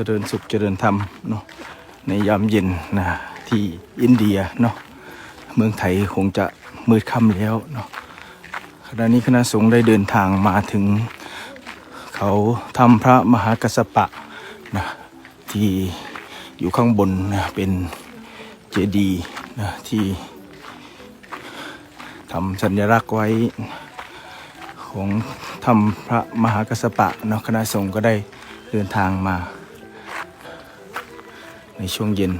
เจริญสุขเจริญธรรมเนาะในยามเย็นนะที่อินเดียเนาะเมืองไทยคงจะมืดค่ำแล้วเนาะขณะนี้คณะสงฆ์ได้เดินทางมาถึง เขาทำพระมหากัสสปะนะที่อยู่ข้างบนนะเป็นเจดีย์นะที่ทำสัญลักษณ์ไว้ของทำพระมหากัสปะเนาะคณะสงฆ์ก็ได้เดินทางมา ในช่วงเย็น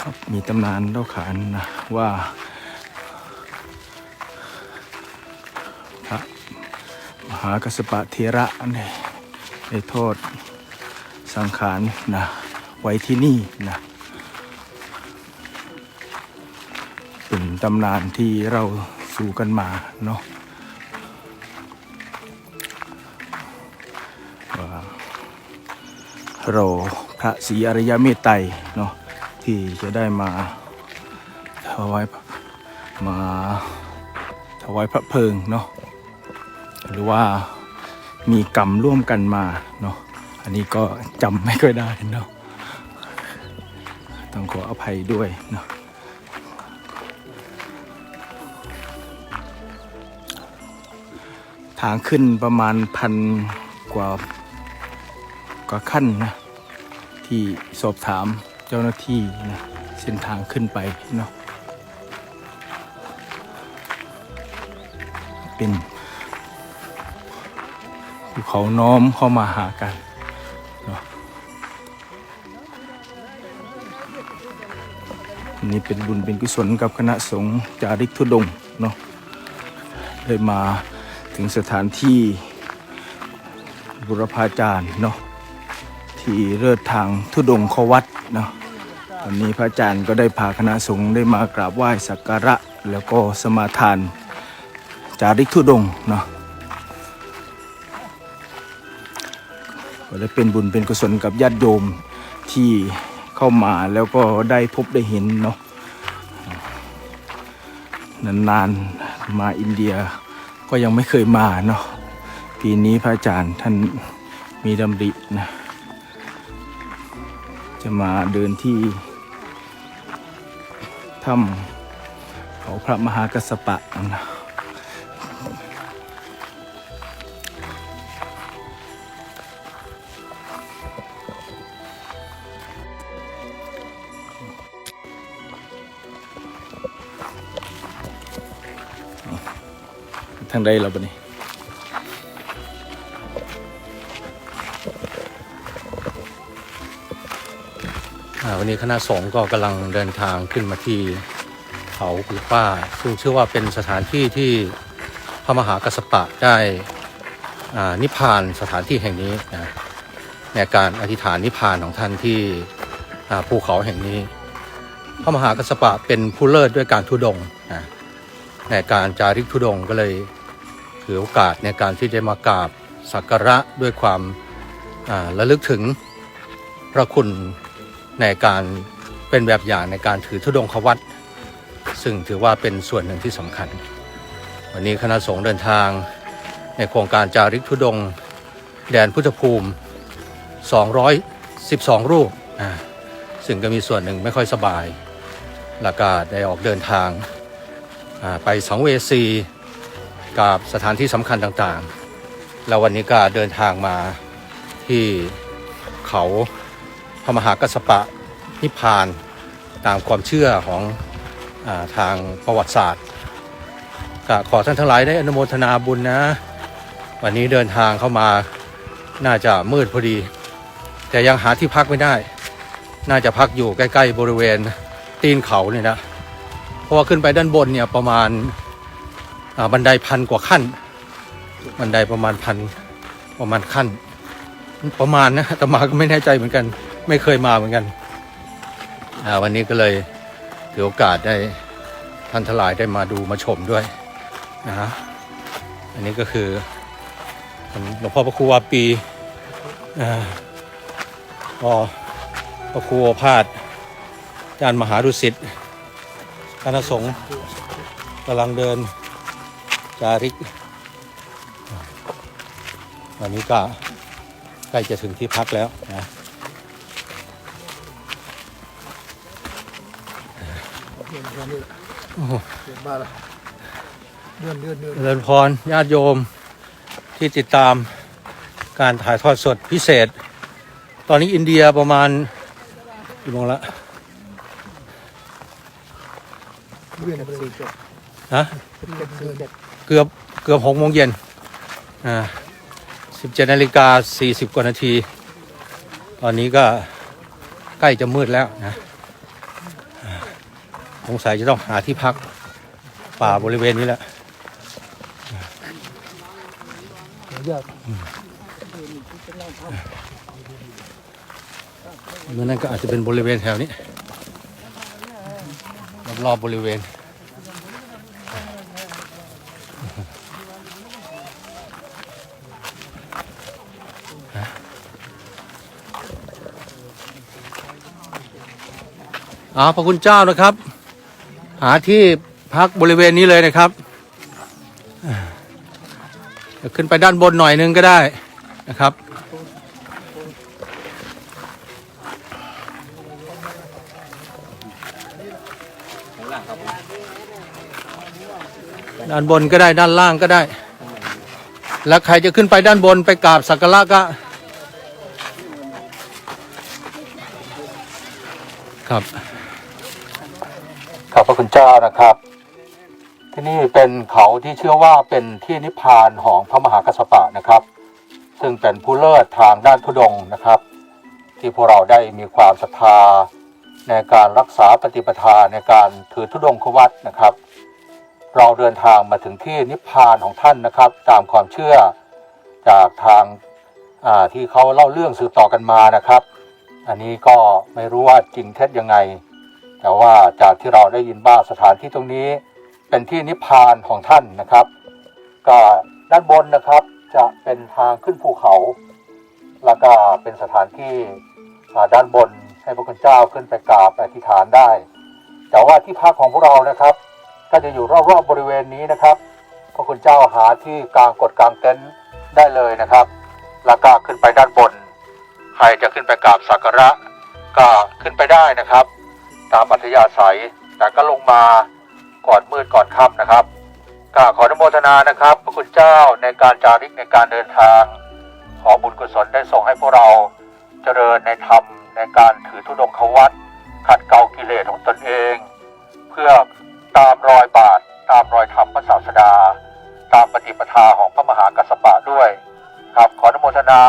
ครับมีตำนานเล่าขานนะว่า หากัสปะเทระนี่ได้โทษสังขารนะไว้ที่นี่นะเป็นตำนานที่เราสู่กันมาเนาะเราพระศรีอริยเมตไตรเนาะที่จะได้มาถวายมาถวายพระเพลิงเนาะ หรือว่ามีกรรมร่วมกันมาเนาะอันนี้ก็จำไม่ค่อยได้เนาะต้องขออภัยด้วยเนาะทางขึ้นประมาณพันกว่ากว่าขั้นนะที่สอบถามเจ้าหน้าที่นะเส้นทางขึ้นไปเนาะเป็น ภูเขาน้อมเข้ามาหากันเนาะนี่เป็นบุญเป็นกุศลกับคณะสงฆ์จาริกธุดงเนาะได้มาถึงสถานที่บุรพาจารย์เนาะที่เลิศทางทุดงควัดเนาะวันนี้พระอาจารย์ก็ได้พาคณะสงฆ์ได้มากราบไหว้สักการะ แล้วก็สมาทานจาริกทุดงเนาะ ก็ได้เป็นบุญเป็นกุศลกับญาติโยมที่เข้ามาแล้วก็ได้พบได้เห็นเนาะนานๆมาอินเดียก็ยังไม่เคยมาเนาะปีนี้พระอาจารย์ท่านมีดำรินะจะมาเดินที่ถ้ำเขาพระมหากัสสปะนะ ทางใดเราปนี่วันนี้คณะสงฆ์ก็กำลังเดินทางขึ้นมาที่เขากุลป้า ซึ่งเชื่อว่าเป็นสถานที่ที่พระมหากัสสปะได้นิพพานสถานที่แห่งนี้นะในการอธิษฐานนิพพานของท่านที่ภูเขาแห่งนี้ พระมหากัสสปะเป็นผู้เลิศด้วยการทุดงนะในการจาริกทุดงก็เลย ถือโอกาสในการที่จะมากราบสักการะด้วยความาระลึกถึงพระคุณในการเป็นแบบอย่างในการถือธุดงควัตซึ่งถือว่าเป็นส่วนหนึ่งที่สำคัญ วันนี้คณะสงฆ์เดินทางในโครงการจาริกธุดงค์แดนพุทธภูมิ 212 รูปซึ่งก็มีส่วนหนึ่งไม่ค่อยสบายล้วก็ได้ออกเดินทางาไปสังเวสี กับสถานที่สำคัญต่างๆ แล้ววันนี้ก็เดินทางมาที่เขาพระมหากัสสปะนิพพานตามความเชื่อของอทางประวัติศาสตร์ก็ขอท่านทั้งหลายได้อนุโมทนาบุญนะ วันนี้เดินทางเข้ามาน่าจะมืดพอดี แต่ยังหาที่พักไม่ได้ น่าจะพักอยู่ใกล้ ๆ บริเวณตีนเขาเนี่ยนะเพราะว่าขึ้นไปด้านบนเนี่ยประมาณ บันไดพันกว่าขั้น บันไดประมาณพันประมาณขั้น ประมาณนะแต่มาก็ไม่แน่ใจเหมือนกัน ไม่เคยมาเหมือนกันวันนี้ก็เลยถือโอกาสได้ท่านทลายได้มาดูมาชมด้วยนะฮะอันนี้ก็คือหลวงพ่อพระครูวาปีอ่าก็พระครูโอภาสอาจารย์มหาดุสิตคณะสงฆ์กำลังเดิน จาริกวันนี้ก็ใกล้จะถึงที่พักแล้วนะเดือนเดือนนี่แหละเดือนบ้านละเดือนเดือนเดือนเจริญพรญาติโยมที่ติดตามการถ่ายทอดสดพิเศษ ตอนนี้อินเดียประมาณกี่โมงละเดือนสี่เจ็ดฮะเดือนเดือนเจ็ดเกือบเกือบหกโมงเย็นอ่าสิบเจ็ดนาฬิกาสี่สิบกว่านาที ตอนนี้ก็ใกล้จะมืดแล้วนะสงสัยจะต้องหาที่พักป่าบริเวณนี้แหละเดี๋ยวยอนั่นก็อาจจะเป็นบริเวณแถวนี้รอบๆบริเวณ อาพระคุณเจ้านะครับ หาที่พักบริเวณนี้เลยนะครับขึ้นไปด้านบนหน่อยนึงก็ได้นะครับ ด้านบนก็ได้ด้านล่างก็ได้ แล้วใครจะขึ้นไปด้านบนไปกราบสักการะก็ครับ คุณเจ้านะครับ ที่นี่เป็นเขาที่เชื่อว่าเป็นที่นิพพานของพระมหากัสสปะนะครับ ซึ่งเป็นผู้เลิศทางด้านทุดงนะครับ ที่พวกเราได้มีความศรัทธาในการรักษาปฏิปทาในการถือทุดงควัตนะครับ เราเดินทางมาถึงที่นิพพานของท่านนะครับ ตามความเชื่อจากทางที่เขาเล่าเรื่องสืบต่อกันมานะครับ อันนี้ก็ไม่รู้ว่าจริงเท็จยังไง แต่ว่าจากที่เราได้ยินบ้างสถานที่ตรงนี้เป็นที่นิพพานของท่านนะครับ ก็ด้านบนนะครับจะเป็นทางขึ้นภูเขา แล้วก็เป็นสถานที่ด้านบนให้พระคุณเจ้าขึ้นไปกราบอธิษฐานได้ แต่ว่าที่พักของพวกเรานะครับ ก็จะอยู่รอบๆบริเวณนี้นะครับ พระคุณเจ้าหาที่กลางกดกลางเต็นท์ได้เลยนะครับ แล้วก็ขึ้นไปด้านบน ใครจะขึ้นไปกราบสักการะก็ขึ้นไปได้นะครับ ตามอัธยาศัย แต่ก็ลงมาก่อนมืดก่อนค่ำนะครับก็ขออนุโมทนานะครับ พระคุณเจ้าในการจาริกในการเดินทาง ขอบุญกุศลได้ส่งให้พวกเราเจริญในธรรมในการถือธุดงควัตขัดเกลากิเลสของตนเอง เพื่อตามรอยบาท ตามรอยธรรมพระศาสดา ตามปฏิปทาของพระมหากัสสปะด้วย ครับขออนุโมทนา